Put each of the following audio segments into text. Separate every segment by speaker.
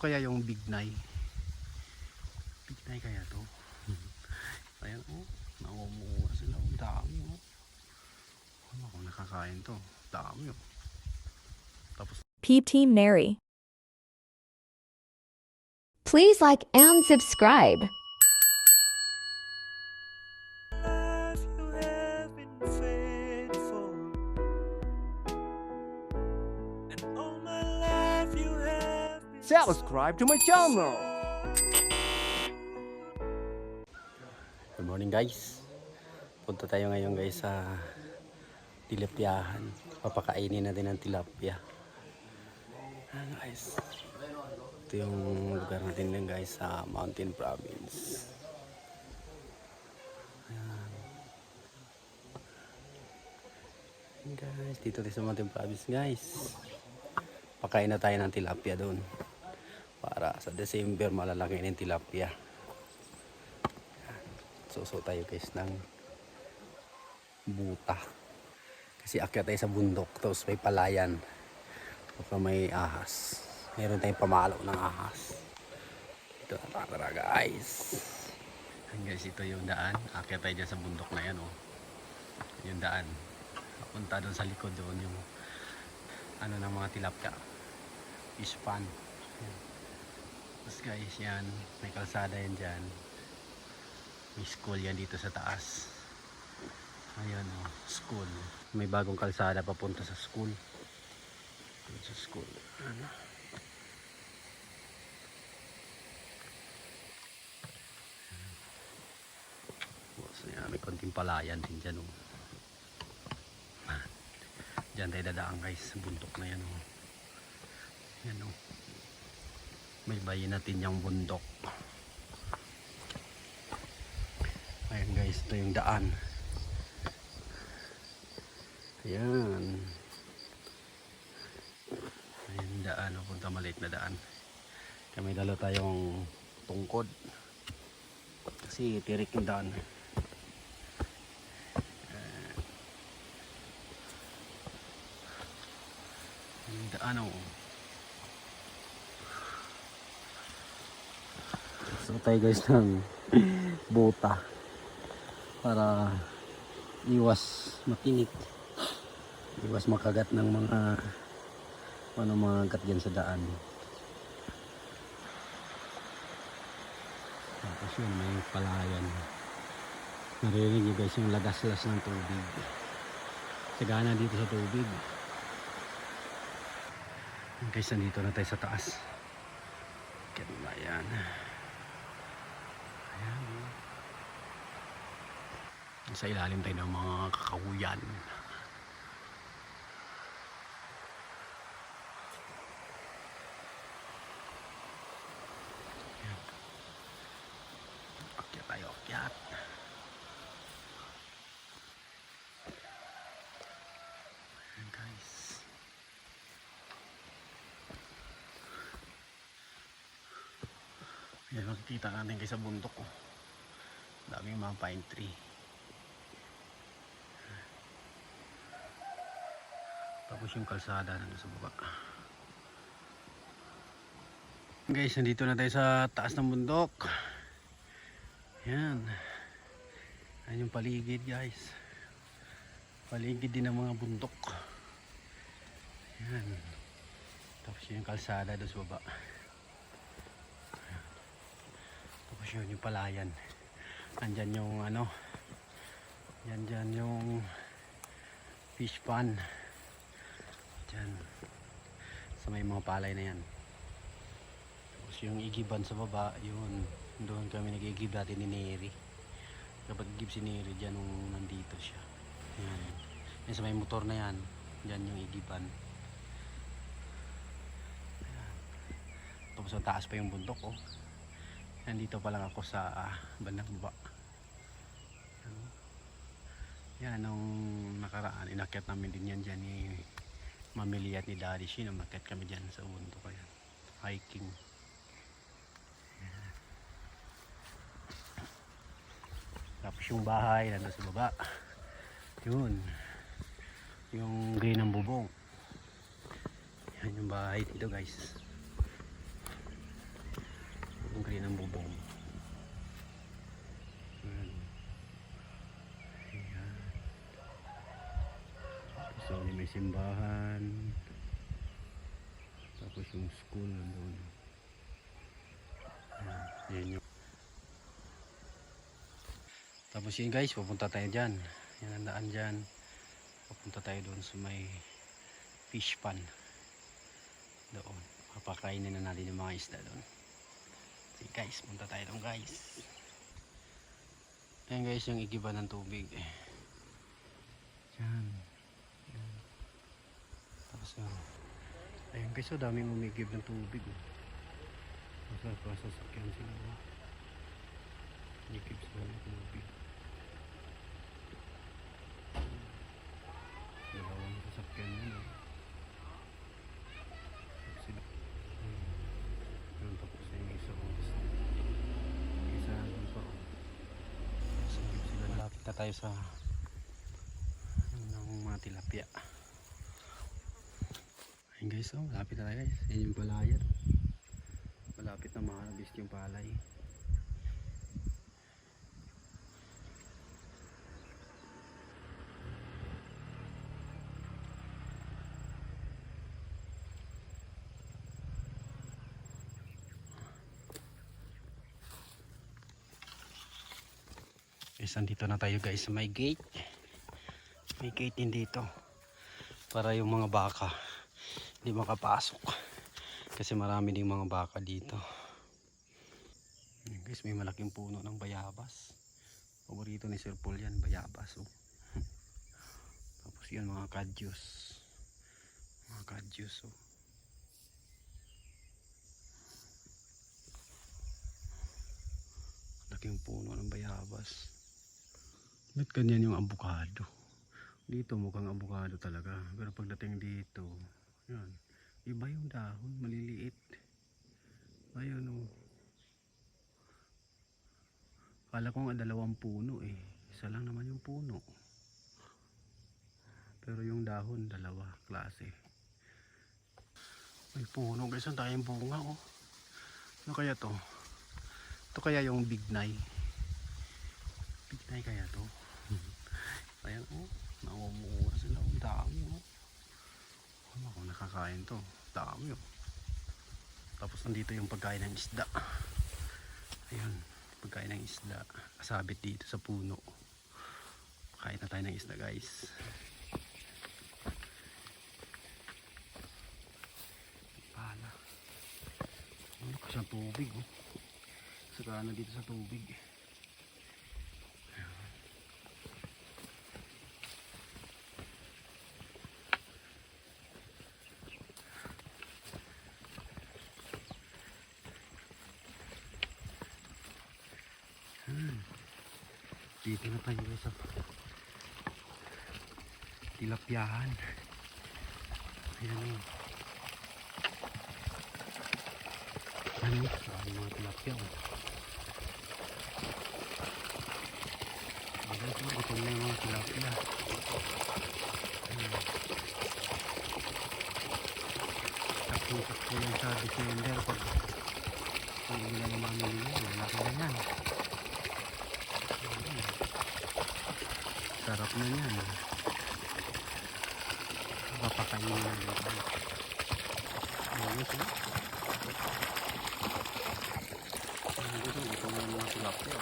Speaker 1: kaya yung big nai. Big kaya to. Ayan oh, namumuha sila. Ang dami oh. Ano kung nakakain to? Dami oh. Tapos
Speaker 2: Peep Team Neri.
Speaker 3: Please like and subscribe.
Speaker 4: Subscribe to my channel.
Speaker 1: Good morning guys. Punta tayo ngayon guys sa tilapyahan. Papakainin natin ng tilapia. Ayan guys. Ito yung lugar natin din guys sa Mountain Province. Ayan. Ayan guys, dito tayo sa Mountain Province guys. Pakain na tayo ng tilapia doon. Para sa December malalaki ng tilapia. Suso tayo guys ng buta. Kasi akyat tayo sa bundok. Tapos may palayan. Baka may ahas. Meron tayong pamalo ng ahas. Ito na tara guys. Ayan guys, ito yung daan. Akyat tayo dyan sa bundok na yan oh. Yung daan. Papunta doon sa likod doon yung ano ng mga tilapia. Fish pan. Tapos guys, yan. May kalsada yan dyan. May school yan dito sa taas. Ayan o, school. May bagong kalsada papunta sa school. Dun Sa school. Ano? So, yan, may konting palayan din dyan o. Ah, Diyan tayo dadaan guys, sa bundok na yan o. Yan o. May bayin natin yung bundok. Ayan guys, ito yung daan. Ayan. Ayan daan, oh, punta maliit na daan. Kami dalo tayong tungkod. Kasi tirik yung daan. Yung daan oh. So tayo guys ng buta para iwas makinig. Iwas makagat ng mga ano mga gat dyan sa daan. Tapos yun may palayan. Narinig nyo guys yung lagaslas ng tubig. Sagana dito sa tubig. Guys nandito na tayo sa taas. Ganda yan sa ilalim tayo ng mga kakahuyan. Akyat tayo, akyat. Ayan guys. Ayan, makikita natin kayo sa bundok. Oh. Daming mga pine tree. Tapos yung kalsada nandun sa baba. Guys, nandito na tayo sa taas ng bundok. Yan. Yan yung paligid guys. Paligid din ng mga bundok. Yan. Tapos yun yung kalsada doon sa baba. Yan. Tapos yun yung palayan. Andyan yung ano. Yan yung fish pond. Diyan. Sa may mga palay na yan. Tapos yung igiban sa baba, yun. Doon kami nag-igib dati ni Neri. Kapag igib si Neri, dyan nung nandito siya. Yan. Yan sa may motor na yan. Dyan yung igiban. Ayan. Tapos ang taas pa yung bundok, oh. Nandito pa lang ako sa ah, bandang baba. Yan. Yan, nung nakaraan, inakyat namin din yan dyan ni Mamili at ni Daddy Shin. Umakyat kami dyan sa bundok. Ayan. Hiking. Tapos yung bahay, nandun sa baba. Yun. Yung green ng bubong. Yan yung bahay dito guys. Yung green ng bubong. So, may simbahan. Tapos yung school. Ayan. Yan yung tapos yun guys, pupunta tayo dyan. Yan ang daan dyan. Pupunta tayo doon sa may fish pan. Doon. Papakainin na natin yung mga isda doon. Sige guys, punta tayo doon guys. Ayan guys, yung igiba ng tubig. Yan. Yan. Tapos yun. Ayan guys, so daming umigib ng tubig. Oh. Nasa pasasakyan sila. Oh. Umigib sila ng tubig. Dalawang sasakyan yun. Oh. Sila. Hmm. Yun, tapos na yung isa. Yung isa nandun pa. oh. Yun sila. Malapit na tayo sa ng mga tilapia. Ayun guys, oh, malapit na guys. Yan yung palayan. Malapit na maharvest yung palay. Guys, andito na tayo guys sa may gate. May gate din dito. Para yung mga baka hindi makapasok. Kasi marami ding mga baka dito. Ayan, Guys, may malaking puno ng bayabas. Paborito ni Sir Paul yan, bayabas. Oh. Tapos yun mga kadyos. Mga kadyos. Oh. Laking puno ng bayabas. Ba't ganyan yung abukado? Dito mukhang abukado talaga. Pero pagdating dito, yan. Iba yung dahon, maliliit. Ayun o. Kala ko nga dalawang puno eh. Isa lang naman yung puno. Pero yung dahon, dalawa klase. May puno guys, ang tayong bunga oh. Ano kaya to? Ito kaya yung big nai. Big nai kaya to? Ayan oh, namumuha sila. Ang dami oh. Kung nakakain to? Dami oh. Tapos nandito yung pagkain ng isda. Ayun, pagkain ng isda. Kasabit dito sa puno. Kain na tayo ng isda guys. Pala. Ano ka sa tubig oh. Saka na dito sa tubig. Dito na tayo sa tilapyahan. Ayan o. Ano? Marami mga tilapya o. Ayan o. Gutom na yung mga tilapya. Ayan. Sakto-sakto yan sa December pag pag ilan yung mga nilili. Malaki na yan. Sarap na yan. Papakainin na dito. Ayos eh. Ayun dito, ito na yung mga tilapia.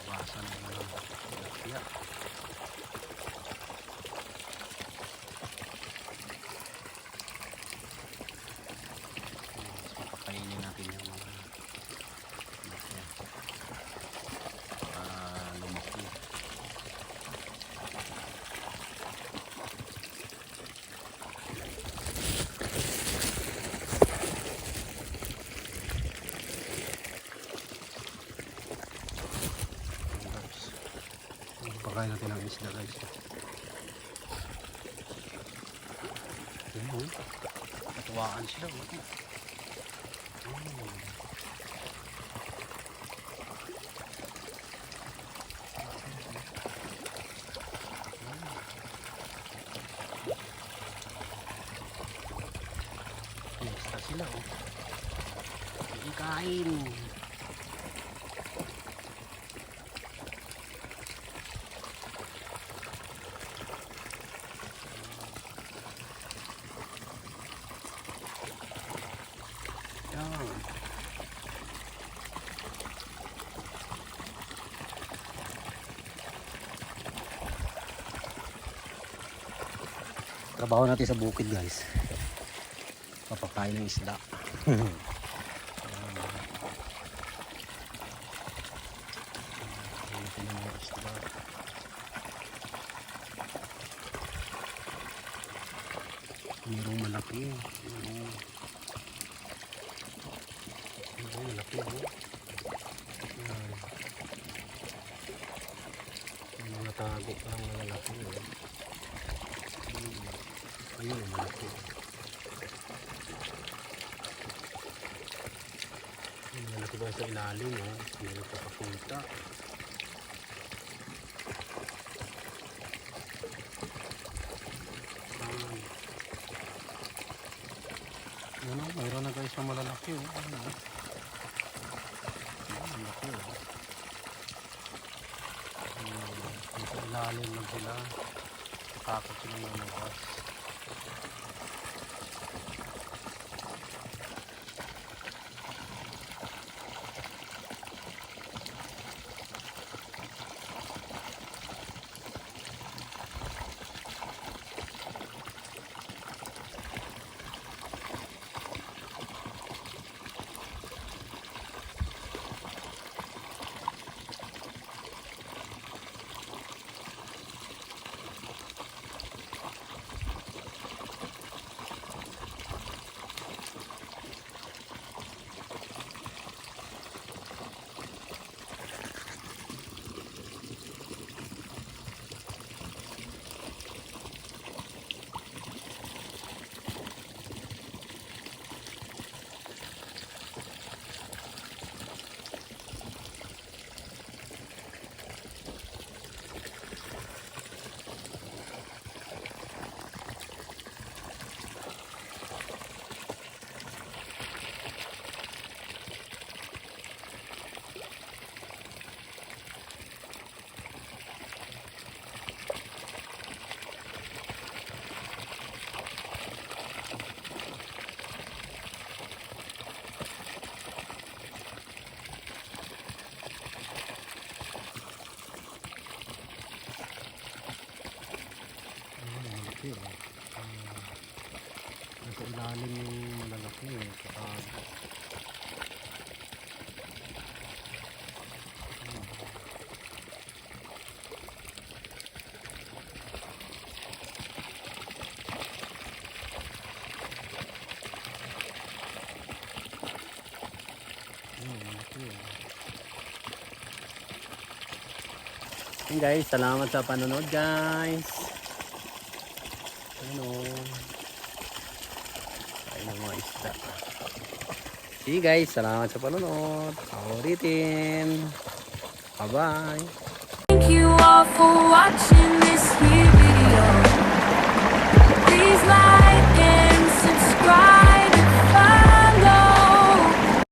Speaker 1: Bawasan na mga tilapia. Mas papakainin natin yung mga tilapia. Para lumaki. Ayan, guys. Pakain natin ang isda guys. Ayan, oh. Katuwaan sila. oh. Mm. sila oh. Sige, kain. Yan. Trabaho natin sa bukid guys. Papakain ng isda. Hanapin ng mga isda. Mayroong malaki. Mayroong malaki. Oh. Yan. May mga tago parang malalaki. Oh. Ayun, malaki. Malaki ba sa ilalim, oh. Hindi nagpapapunta. Ayun. Yun, oh. Mayroon na guys na malalaki, oh. Ayun, oh. Ayun, Ayun, nasa ilalim lang sila. Takot sila ng lumabas. Ayun, malaki, oh. Ah, nasa yung malalaki, eh. Saka, oh. Ayun guys, salamat sa panonood guys ano kain ng mga isda. See you guys. Salamat sa panonood. Ulitin bye bye
Speaker 2: thank you all for watching this video. Please like and subscribe.